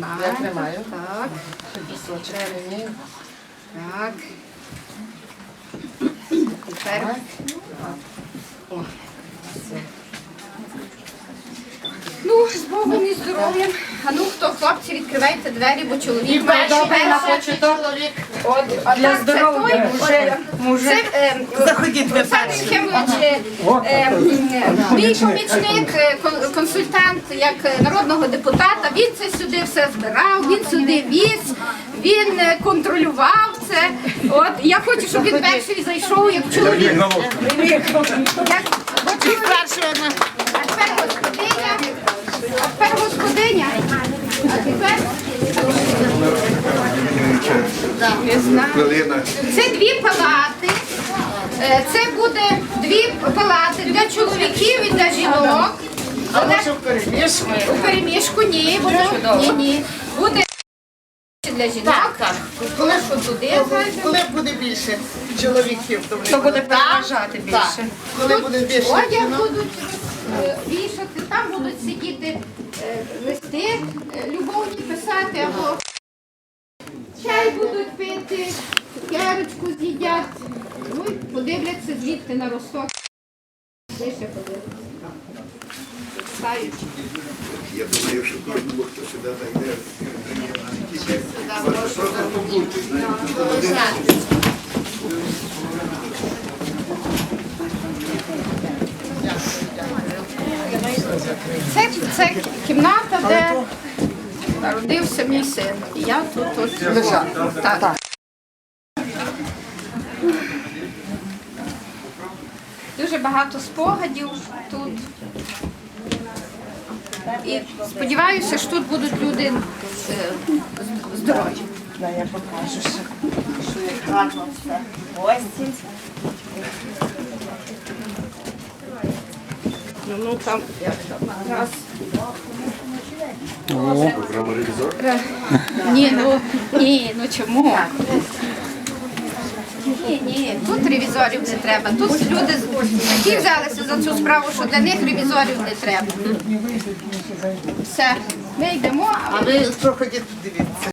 тримай. Я тримаю. Так, так. Тепер. О. Ну, з Богом і здоров'ям. А ну хто, хлопці, відкривайте двері, бо чоловік має перший. на перший. початок. чоловік. От, для здоров'я. Це, е, Заходіть ви Олександр е, е, мій помічник, е, кон- консультант як е, народного депутата, він це сюди все збирав, він сюди віз, він е, контролював це. От я хочу, щоб він перший зайшов як чоловік. Як, бо чоловік- а тепер господиня, а тепер господиня, а тепер не знаю. Це дві палати. Е, Це буде дві палати для чоловіків і для жінок. А може в перемішку? У переміжку ні, буде ні, ні. Буде для жінок. Коли що туди. Коли буде більше чоловіків, то То буде переважати більше. коли буде більше Одяг жінок, будуть е, вішати, там будуть сидіти е, листи, е, любовні писати або чай будуть пити, цукерочку з'їдять. Ну і подивляться звідти на росток. Лише подивляться. Стають. Я думаю, що кожному, хто сюди зайде, просто побути, знаєте. Це, це кімната, де народився мій син. І я тут, тут лежала. Так. Дуже багато спогадів тут. І сподіваюся, що тут будуть люди е, з- здорові. я покажу, що, гарно все. Гості. Ну, ну там як раз. Програма ревізор. Ні, ну ні, ну чому? Ні, ні, тут ревізорів не треба. Тут люди такі взялися за цю справу, що для них ревізорів не треба. Все, ми йдемо, а ви проходіть, дивіться.